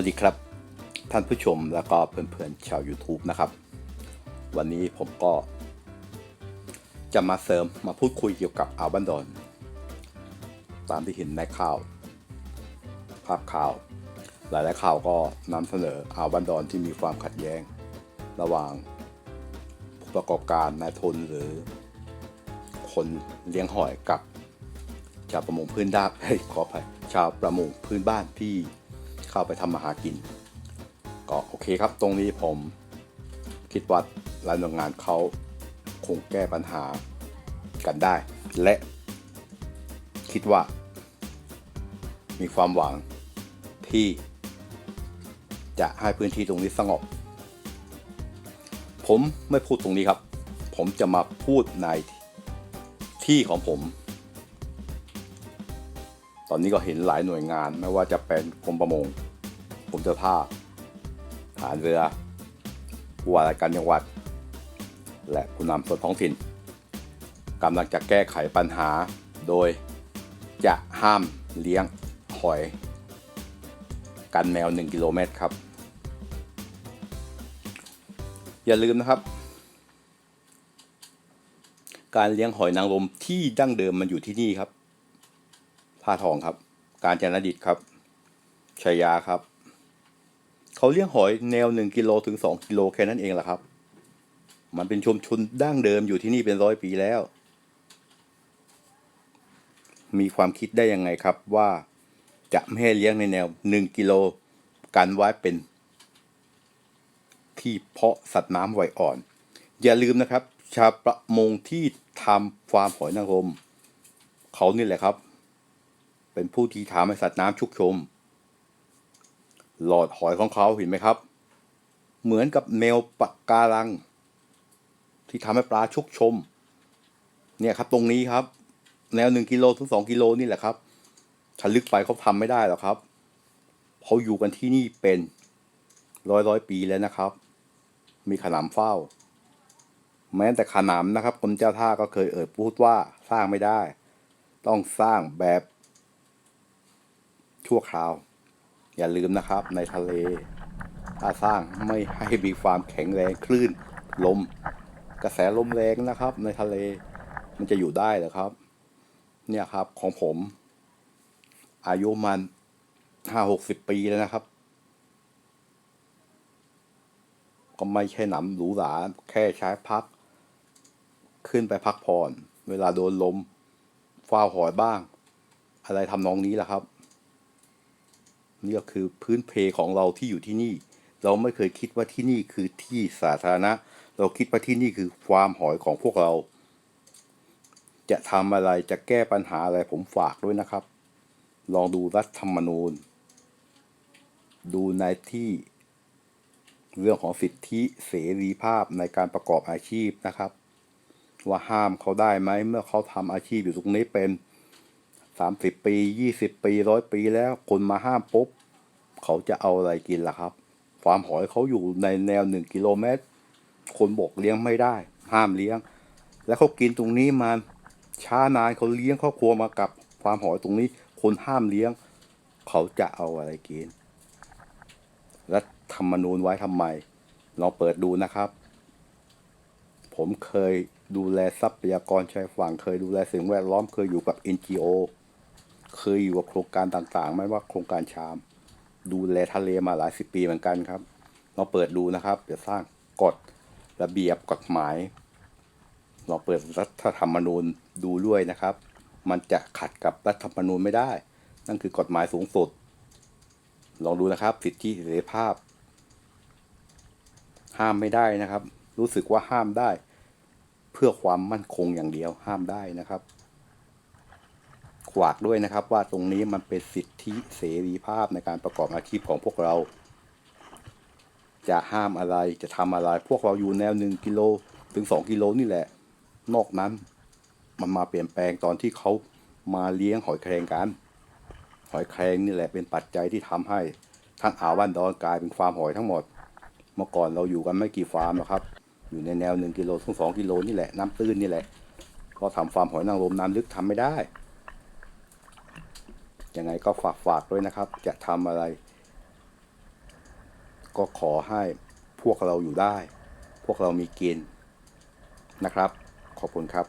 สวัสดีครับ ท่านผู้ชมแล้วก็เพื่อนๆชาว YouTube นะครับ วันนี้ผมก็จะมาเสริมมาพูดคุยเกี่ยวกับอาบันดอนตามที่เห็นในข่าว ภาพข่าว หลายๆข่าวก็นำเสนออาบันดอนที่มีความขัดแย้ง ระหว่างผู้ประกอบการนายทุนหรือ คนเลี้ยงหอยกับชาวประมงพื้นด้านขออภัยชาวประมงพื้นบ้านที่ เข้าไปทำมาหากิน ก็โอเคครับ ตรงนี้ผมคิดว่าหลายหน่วยงานเขาคงแก้ปัญหากันได้ และคิดว่า มีความหวังที่จะให้พื้นที่ตรงนี้สงบ ผมไม่พูดตรงนี้ครับ ผมจะมาพูดในที่ของผม ตอนนี้ก็เห็นหลายหน่วยงานไม่ว่าจะเป็นกรมประมงกรมเจ้าท่าฐานเรือผู้ว่าราชการจังหวัด และผู้นำส่วนท้องถิ่นกำลังจะแก้ไขปัญหา โดยจะห้ามเลี้ยงหอย กันแมว 1 กิโลเมตรครับ อย่าลืมนะครับ การเลี้ยงหอยนางรมที่ดั้งเดิมมันอยู่ที่นี่ครับ ท่าทองครับ การจนดิตครับชายาครับ เขาเลี้ยงหอยแนวหนึ่งกิโลถึงสองกิโลแค่นั้นเองแหละครับ มันเป็นชุมชนดั้งเดิมอยู่ที่นี่เป็นร้อยปีแล้ว มีความคิดได้ยังไงครับว่าจะไม่ให้เลี้ยงในแนวหนึ่งกิโลกันไว้เป็น ที่เพาะสัตว์น้ำไวอ่อน อย่าลืมนะครับ ชาวประมงที่ทำฟาร์มหอยนางรมเขานี่แหละครับ เป็นผู้ที่ทำให้สัตว์น้ำชุกชม หลอดหอยของเขาเห็นไหมครับ เหมือนกับแนวปะการัง ที่ทำให้ปลาชุกชม เนี่ยครับตรงนี้ครับ แนวหนึ่งกิโลถึงสองกิโลนี่แหละครับถ้าลึกไปเขาทำไม่ได้หรอกครับเขาอยู่กันที่นี่เป็นร้อยร้อยปีแล้วนะครับ มีขนามเฝ้า แม้แต่ขนามนะครับกรมเจ้าท่าก็เคยเอ่ยพูดว่าสร้างไม่ได้ ต้องสร้างแบบ ชั่วคราว อย่าลืมนะครับในทะเลถ้าสร้างไม่ให้มีความแข็งแรงคลื่นลม กระแสลมแรงนะครับ ในทะเลมันจะอยู่ได้หรอครับ เนี่ยครับของผม อายุมันห้าหกสิบปีแล้วนะครับ ก็ไม่ใช่หนำหรูหราแค่ใช้พัก ขึ้นไปพักผ่อน เวลาโดนลมฟ้าหอยบ้าง อะไรทำนองนี้แหละครับ นี่ก็คือพื้นเพของเราที่อยู่ที่นี่ เราไม่เคยคิดว่าที่นี่คือที่สาธารณะ เราคิดว่าที่นี่คือฟามหอยของพวกเรา จะทำอะไรจะแก้ปัญหาอะไรผมฝากด้วยนะครับ ลองดูรัฐธรรมนูญ ดูในที่เรื่องของสิทธิเสรีภาพในการประกอบอาชีพนะครับ ว่าห้ามเขาได้ไหมเมื่อเขาทำอาชีพอยู่ตรงนี้เป็น สามสิบปียี่สิบปีร้อยปีแล้วคนมาห้ามปุ๊บ เขาจะเอาอะไรกินล่ะครับฟาร์มหอยเขาอยู่ในแนวหนึ่งกิโลเมตร คนบอกเลี้ยงไม่ได้ ห้ามเลี้ยง แล้วเขากินตรงนี้มาช้านานเขาเลี้ยงครอบครัวมากับฟาร์มหอยตรงนี้ คนห้ามเลี้ยง เขาจะเอาอะไรกินรัฐธรรมนูญไว้ทำไมลองเปิดดูนะครับ ผมเคยดูแลทรัพยากรชายฝั่ง เคยดูแลสิ่งแวดล้อมเคยอยู่กับ NGO เคยอยู่กับโครงการต่างๆ ไม่ว่าโครงการชาม ดูแลทะเลมาหลายสิบปีเหมือนกันครับลองเปิดดูนะครับเดี๋ยวสร้างกฎระเบียบกฎหมายลองเปิดรัฐธรรมนูญดูด้วยนะครับ มันจะขัดกับรัฐธรรมนูญไม่ได้ นั่นคือกฎหมายสูงสุด ลองดูนะครับ สิทธิเสรีภาพ ห้ามไม่ได้นะครับ รู้สึกว่าห้ามได้ เพื่อความมั่นคงอย่างเดียวห้ามได้นะครับ ขวากด้วยนะครับ ว่าตรงนี้มันเป็นสิทธิเสรีภาพในการประกอบอาชีพของพวกเรา จะห้ามอะไรจะทำอะไร พวกเราอยู่แนวหนึ่งกิโลถึงสองกิโลนี่แหละ นอกนั้น มันมาเปลี่ยนแปลงตอนที่เขามาเลี้ยงหอยแครงกัน หอยแครงนี่แหละเป็นปัจจัยที่ทำให้ทั้งอ่าวบ้านดอนกลายเป็นฟาร์มหอยทั้งหมด เมื่อก่อนเราอยู่กันไม่กี่ฟาร์มหรอกครับ อยู่ในแนวหนึ่งกิโลถึงสองกิโลนี่แหละน้ำตื้นนี่แหละ ก็ทำฟาร์มหอยนางรมน้ำลึกทำไม่ได้ ยังไงก็ฝากฝากด้วยนะครับ จะทำอะไร ก็ขอให้พวกเราอยู่ได้ พวกเรามีกินนะครับ ขอบคุณครับ